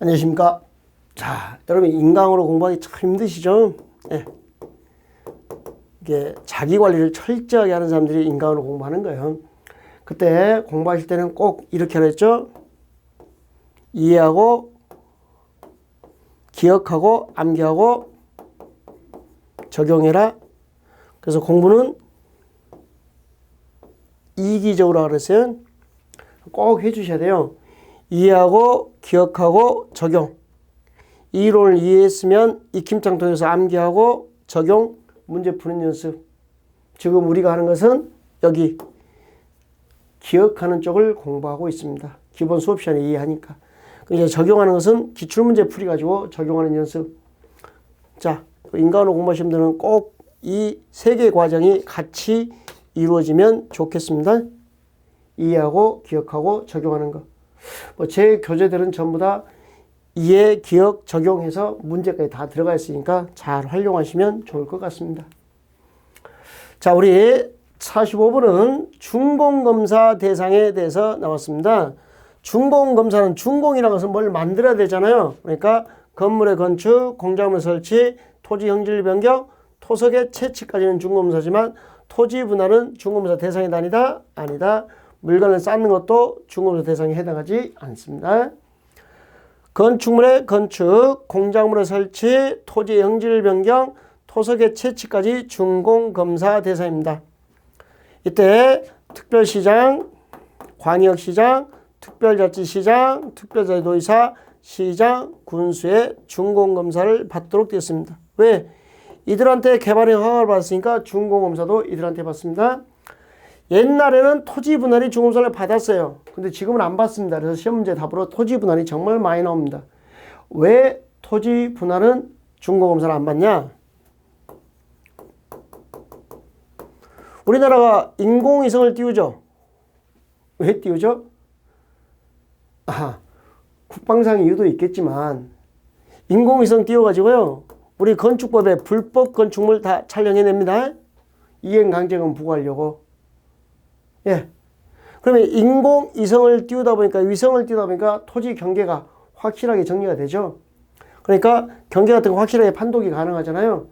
안녕하십니까. 자, 여러분 인강으로 공부하기 참 힘드시죠? 예. 이게 자기 관리를 철저하게 하는 사람들이 인강으로 공부하는 거예요. 그때 공부하실 때는 꼭 이렇게 하랬죠? 이해하고, 기억하고, 암기하고, 적용해라. 그래서 공부는 이기적으로 그랬어요. 꼭 해주셔야 돼요. 이해하고 기억하고 적용. 이론을 이해했으면 익힘장 통해서 암기하고 적용 문제 푸는 연습. 지금 우리가 하는 것은 여기 기억하는 쪽을 공부하고 있습니다. 기본 수업 시간에 이해하니까. 이제 적용하는 것은 기출문제 풀이 가지고 적용하는 연습. 자, 인간으로 공부하시는 분들은 꼭 이 세 개 과정이 같이 이루어지면 좋겠습니다. 이해하고 기억하고 적용하는 것. 뭐 제 교재들은 전부 다 이해, 기억, 적용해서 문제까지 다 들어가 있으니까 잘 활용하시면 좋을 것 같습니다. 자, 우리 45분은 준공검사 대상에 대해서 나왔습니다. 준공검사는 준공이라는 것은 뭘 만들어야 되잖아요. 그러니까 건물의 건축, 공작물 설치, 토지 형질 변경, 토석의 채취까지는 준공검사지만 토지 분할은 준공검사 대상이 아니다? 아니다. 물건을 쌓는 것도 중공사 대상에 해당하지 않습니다. 건축물의 건축, 공작물의 설치, 토지 형질 변경, 토석의 채취까지 준공검사 대상입니다. 이때 특별시장, 광역시장, 특별자치시장, 특별자치도의사, 시장, 군수의 준공검사를 받도록 되었습니다. 왜? 이들한테 개발의 허가를 받았으니까 준공검사도 이들한테 받습니다. 옛날에는 토지 분할이 중공사를 받았어요. 근데 지금은 안 받습니다. 그래서 시험 문제 답으로 토지 분할이 정말 많이 나옵니다. 왜 토지 분할은 중공검사를 안 받냐? 우리나라가 인공위성을 띄우죠. 왜 띄우죠? 아, 국방상 이유도 있겠지만 인공위성 띄워가지고요. 우리 건축법에 불법 건축물 다 촬영해냅니다. 이행강제금 부과하려고. 예. 그러면 인공위성을 띄우다 보니까 위성을 띄우다 보니까 토지 경계가 확실하게 정리가 되죠. 그러니까 경계 같은 거 확실하게 판독이 가능하잖아요.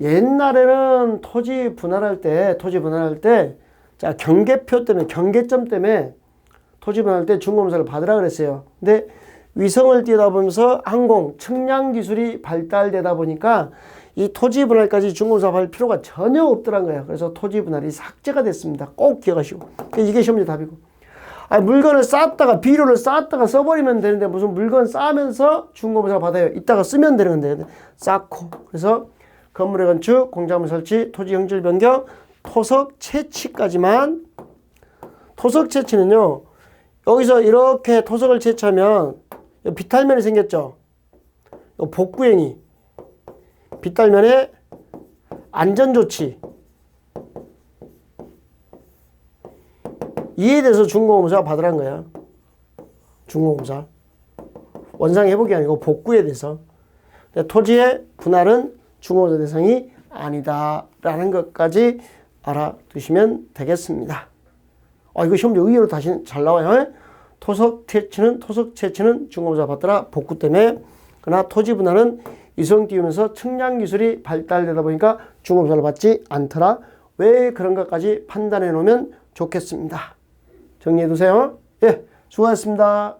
옛날에는 토지 분할할 때, 토지 분할할 때, 자, 경계표 때문에, 경계점 때문에 토지 분할할 때 중공사를 받으라 그랬어요. 근데 위성을 띄우다 보면서 항공, 측량 기술이 발달되다 보니까 이 토지 분할까지 중공사 받을 필요가 전혀 없더란 거예요. 그래서 토지 분할이 삭제가 됐습니다. 꼭 기억하시고. 이게 시험지 답이고. 아, 물건을 쌓았다가 비료를 쌓았다가 써버리면 되는데 무슨 물건 쌓으면서 중공사 받아요. 이따가 쓰면 되는 건데 쌓고. 그래서 건물의 건축, 공작물 설치, 토지 형질 변경, 토석 채취까지만 토석 채취는요. 여기서 이렇게 토석을 채취하면 비탈면이 생겼죠. 복구행위. 빗달면에 안전조치. 이에 대해서 중공검사 받으란 거야. 중공검사. 원상 회복이 아니고 복구에 대해서. 토지의 분할은 중공검사 대상이 아니다라는 것까지 알아두시면 되겠습니다. 아, 이거 시험지 의외로 다시 잘 나와요. 토석 채취는 토석 채취는 중공검사 받더라. 복구 때문에. 그러나 토지 분할은 위성 띄우면서 측량 기술이 발달되다 보니까 중공검사를 받지 않더라. 왜 그런가까지 판단해 놓으면 좋겠습니다. 정리해 두세요. 예, 수고하셨습니다.